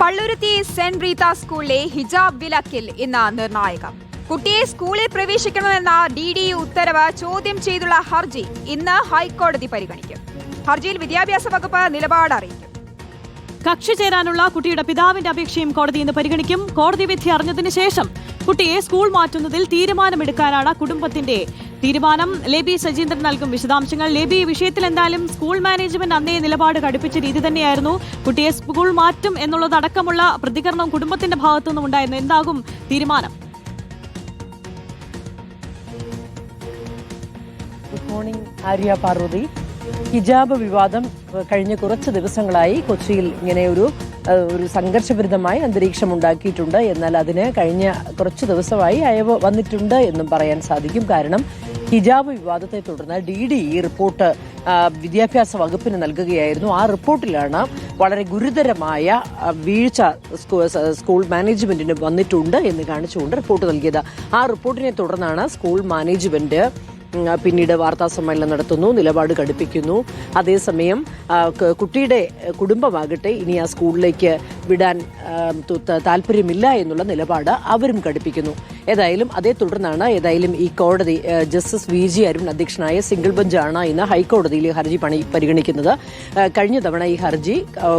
Palluruthy saint Reetha സ്കൂളിലെ ഹിജാബ് വിലക്കിൽ ഇന്ന് നിർണായകം. കുട്ടിയെ സ്കൂളിൽ പ്രവേശിക്കണമെന്ന ഡി ഡി ഉത്തരവ് ചോദ്യം ചെയ്തുള്ള ഹർജി ഇന്ന് ഹൈക്കോടതി പരിഗണിക്കും. ഹർജിയിൽ വിദ്യാഭ്യാസ വകുപ്പ് നിലപാട് അറിയിക്കും. കക്ഷി ചേരാനുള്ള കുട്ടിയുടെ പിതാവിന്റെ അപേക്ഷയും കോടതി ഇന്ന് പരിഗണിക്കും. കോടതി വിധി അറിഞ്ഞതിന് ശേഷം കുട്ടിയെ സ്കൂൾ മാറ്റുന്നതിൽ തീരുമാനമെടുക്കാനാണ് കുടുംബത്തിന്റെ തീരുമാനം. ലേബി സജീന്ദ്രൻ നൽകും വിശദാംശങ്ങൾ. ലേബി ഈ വിഷയത്തിൽ എന്തായാലും സ്കൂൾ മാനേജ്മെന്റ് അന്നേ നിലപാട് കടുപ്പിച്ച രീതി തന്നെയായിരുന്നു. കുട്ടിയെ സ്കൂൾ മാറ്റും എന്നുള്ളതടക്കമുള്ള പ്രതികരണം കുടുംബത്തിന്റെ ഭാഗത്തുനിന്നും ഉണ്ടായിരുന്നു. എന്താകും തീരുമാനം? Good morning Arya Parvathy. ഹിജാബ് വിവാദം കഴിഞ്ഞ കുറച്ച് ദിവസങ്ങളായി കൊച്ചിയിൽ ഇങ്ങനെ ഒരു ഒരു സംഘർഷഭരിതമായ അന്തരീക്ഷം ഉണ്ടാക്കിയിട്ടുണ്ട് എന്നാൽ അതിന് കഴിഞ്ഞ കുറച്ച് ദിവസമായി അയവ് വന്നിട്ടുണ്ട് എന്നും പറയാൻ സാധിക്കും. കാരണം ഹിജാബ് വിവാദത്തെ തുടർന്ന് ഡി ഡി ഈ റിപ്പോർട്ട് വിദ്യാഭ്യാസ വകുപ്പിന് നൽകുകയായിരുന്നു. ആ റിപ്പോർട്ടിലാണ് വളരെ ഗുരുതരമായ വീഴ്ച സ്കൂൾ മാനേജ്മെന്റിന് വന്നിട്ടുണ്ട് എന്ന് കാണിച്ചുകൊണ്ട് റിപ്പോർട്ട് നൽകിയത്. ആ റിപ്പോർട്ടിനെ തുടർന്നാണ് സ്കൂൾ മാനേജ്മെന്റ് പിന്നീട് വാർത്താ സമ്മേളനം നടത്തുന്നു നിലപാട് ഘടിപ്പിക്കുന്നു അതേസമയം കുട്ടിയുടെ കുടുംബമാകട്ടെ ഇനി ആ സ്കൂളിലേക്ക് വിടാൻ താല്പര്യമില്ല എന്നുള്ള നിലപാട് അവരും ഘടിപ്പിക്കുന്നു ഏതായാലും അതേ തുടർന്നാണ് ഏതായാലും ഈ കോടതി ജസ്റ്റിസ് വി ജി അരുൺ അധ്യക്ഷനായ സിംഗിൾ ബെഞ്ചാണ് ഇന്ന് ഹൈക്കോടതിയിൽ ഹർജി പണി പരിഗണിക്കുന്നത്. കഴിഞ്ഞ തവണ ഈ ഹർജി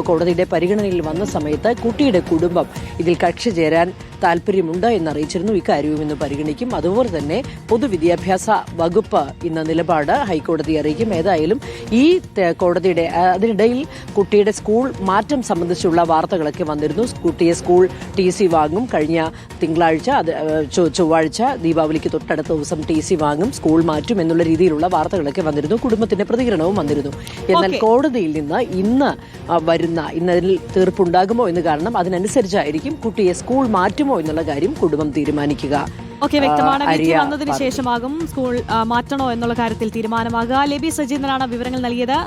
കോടതിയുടെ പരിഗണനയിൽ വന്ന സമയത്ത് കുട്ടിയുടെ കുടുംബം ഇതിൽ കക്ഷി ചേരാൻ താല്പര്യമുണ്ട് എന്നറിയിച്ചിരുന്നു. ഇക്കാര്യവും ഇന്ന് പരിഗണിക്കും. അതുപോലെ തന്നെ പൊതുവിദ്യാഭ്യാസ വകുപ്പ് ഇന്ന് നിലപാട് ഹൈക്കോടതി അറിയിക്കും. ഏതായാലും ഈ കോടതിയുടെ അതിനിടയിൽ കുട്ടിയുടെ സ്കൂൾ മാറ്റം സംബന്ധിച്ചുള്ള വാർത്തകളൊക്കെ വന്നിരുന്നു. കുട്ടിയെ സ്കൂൾ ടി സി വാങ്ങും. കഴിഞ്ഞ തിങ്കളാഴ്ച അത് ചൊവ്വാഴ്ച ദീപാവലിക്ക് തൊട്ടടുത്ത ദിവസം ടി സി വാങ്ങും സ്കൂൾ മാറ്റും എന്നുള്ള രീതിയിലുള്ള വാർത്തകളൊക്കെ വന്നിരുന്നു. കുടുംബത്തിന്റെ പ്രതികരണവും വന്നിരുന്നു. എന്നാൽ കോടതിയിൽ നിന്ന് ഇന്ന് വരുന്ന ഇന്നതിൽ തീർപ്പുണ്ടാകുമോ എന്ന് കാരണം അതിനനുസരിച്ചായിരിക്കും കുട്ടിയെ സ്കൂൾ മാറ്റുമോ എന്നുള്ള കാര്യം കുടുംബം തീരുമാനിക്കുക. ഓക്കെ വ്യക്തമാണ്. വിധി വന്നതിന് ശേഷമാകും സ്കൂൾ മാറ്റണോ എന്നുള്ള കാര്യത്തിൽ തീരുമാനമാകുക. ലബി സജീന്ദ്രനാണ് വിവരങ്ങൾ നൽകിയത്.